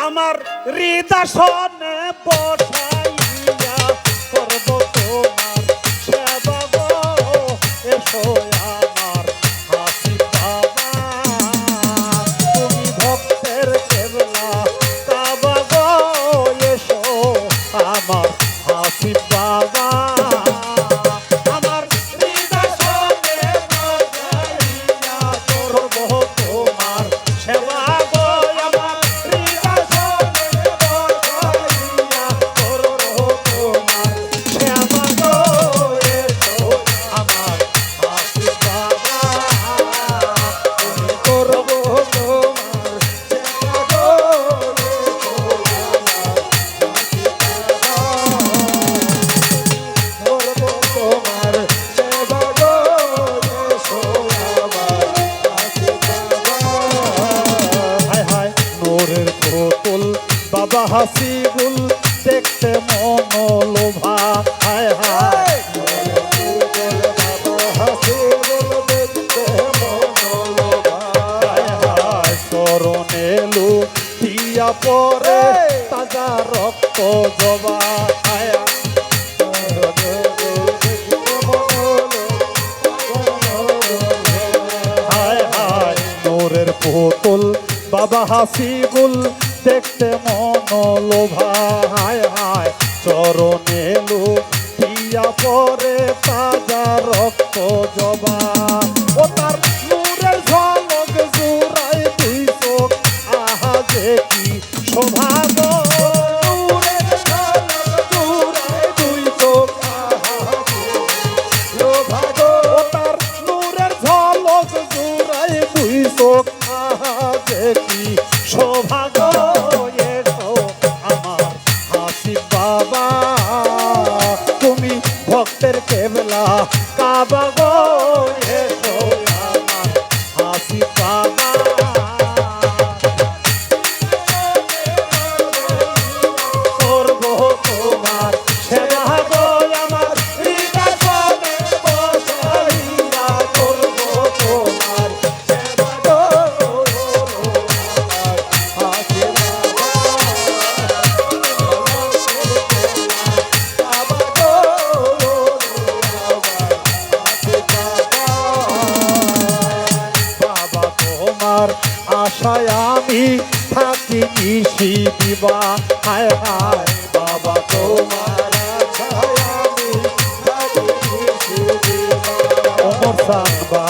আমার হৃদাসনে পথ হাসিবুল দেখতে মনোলোভা। হায় হায়। চরণে লু দিয়া পরে তাজা রক্ত জবা। হায় হায় হায়। নোরের পুতুল বাবা হাসিবুল দেখতে মনোলোভা হায় হায় চরণে লো পিয়া পরে তাজা রক্ত জবা। ও তার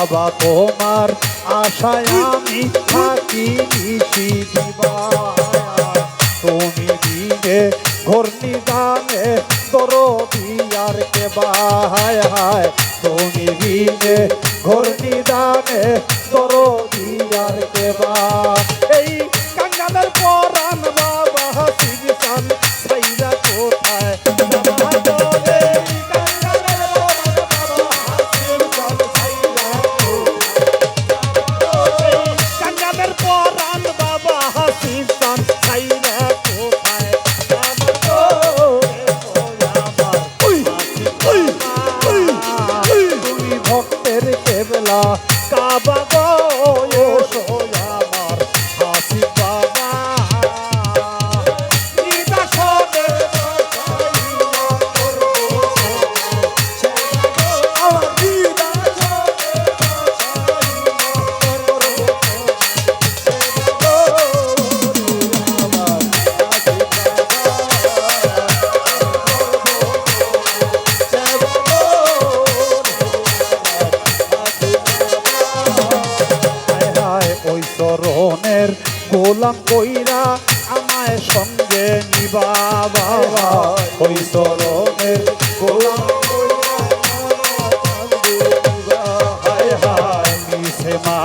বাবা, তোমার আশায় আমি থাকি তুমি দিনে ঘর্ণি দানে দরবি বিয়ার কে বাহায় হায় তুমি দিনে ঘর্ণি দানে দরবি বিয়ার কে বা?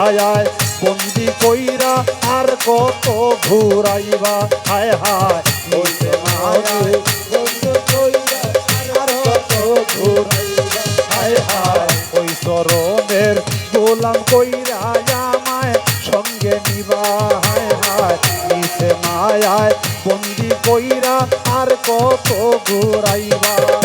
ছায়ায় বন্দি কইরা আর কত ঘুরাইবা? হায় হায় ওই গোলাম কইরা জামায় সঙ্গে নিবা? হায় হায় নিচে মায়ায়, বন্দি কইরা আর কত ঘুরাইবা?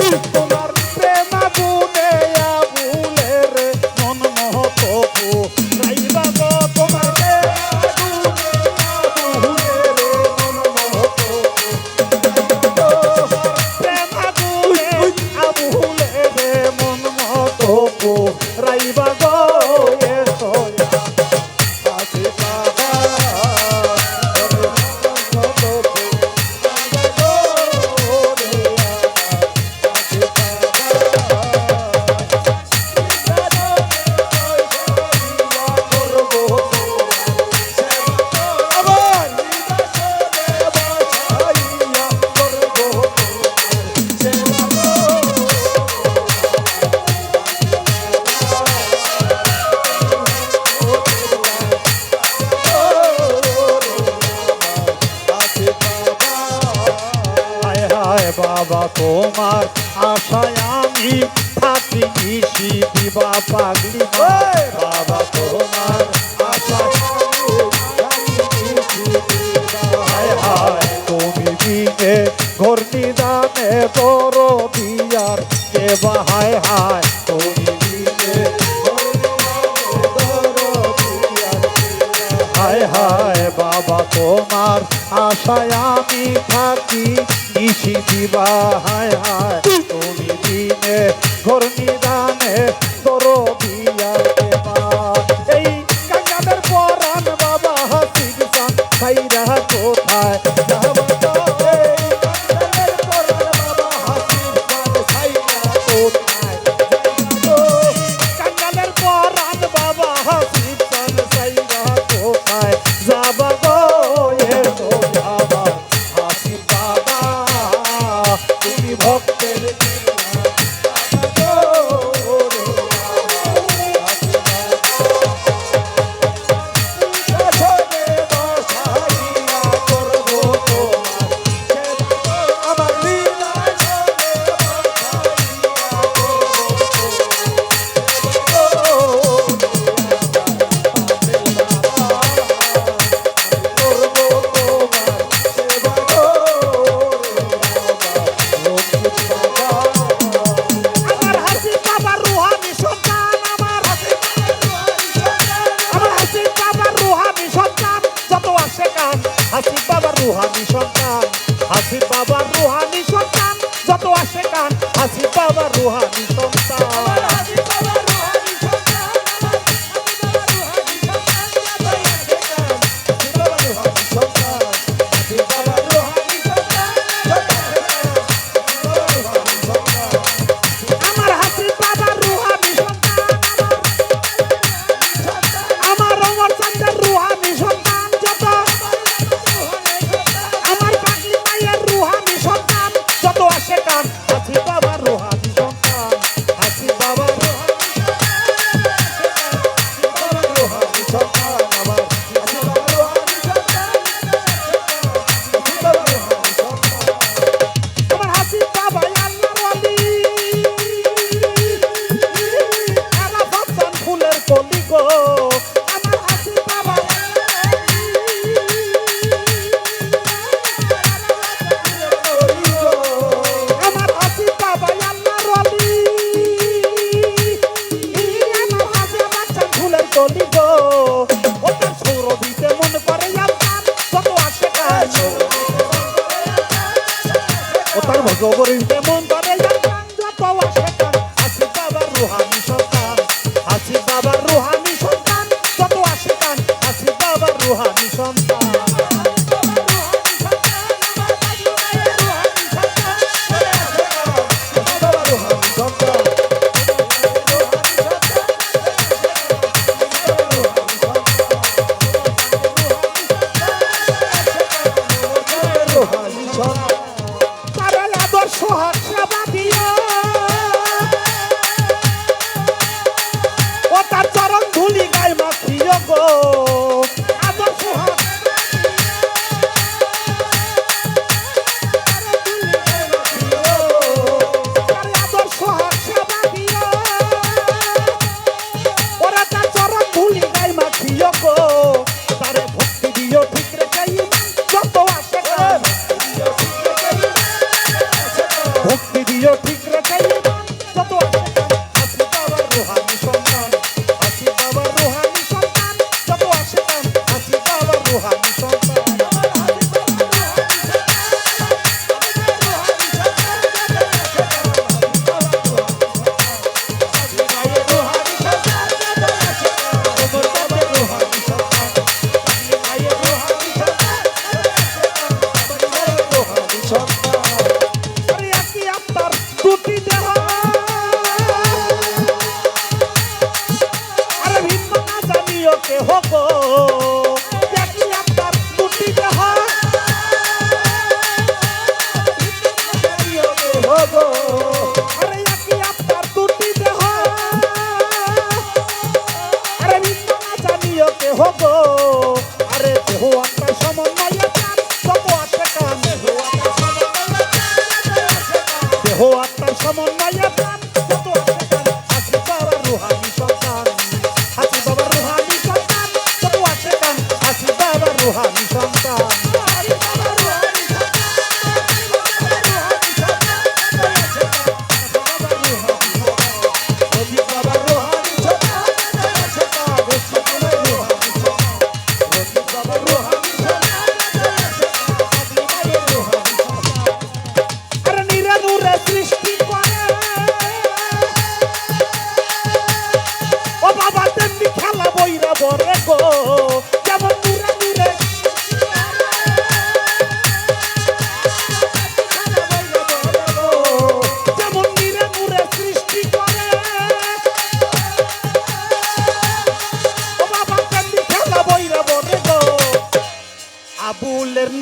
বাবা তোমার আশায় আমি থাকি নিশি দিবা পাগলি। বাবা তোমার আশায় বিয়ার কে বাহায় হায় তুমি হায় হায় বাবা তোমার আশায় আমি থাকি কিবা হায় হায়? তুমি দিনে ঘর নিবে govorim te moj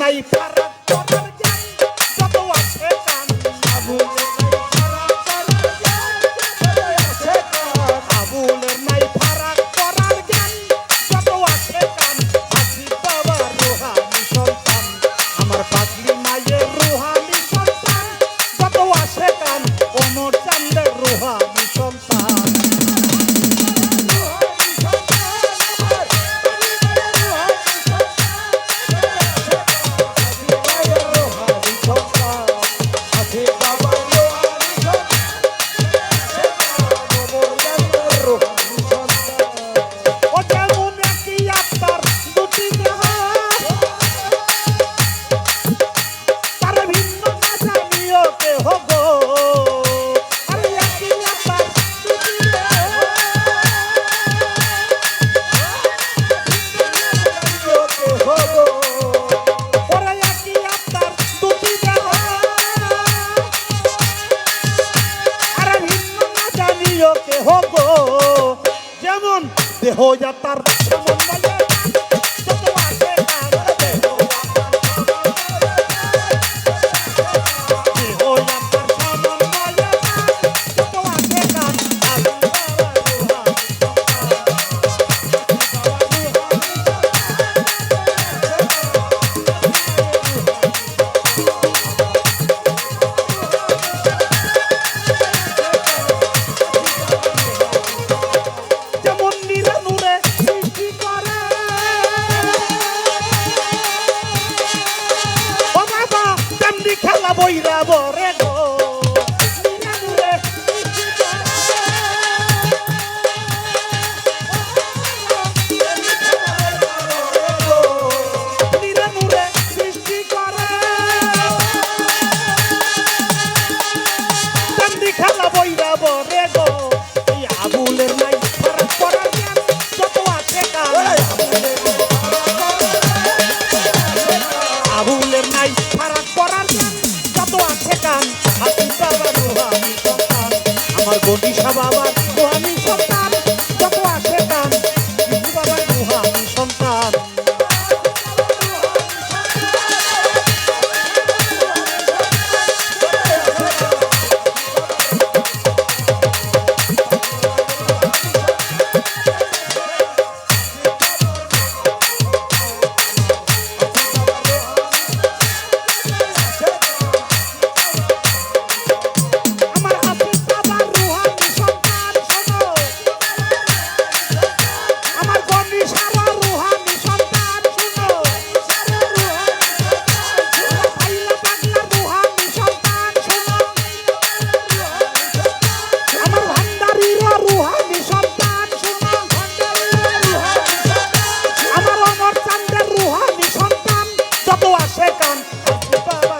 নাই পারা করার জ্ঞান যত আছে কান আবুলের নাই পারা করার জ্ঞান যত আছে কান আবুলের নাই পারা করার জ্ঞান যত আছে কান আজি বাবা রোহানি সন্তান, আমার পাগলি মায়ের রোহানি সন্তান, যত আছে কান অমর চান্দের রোহানি রে গো আমার গটি সব কাম বাবা।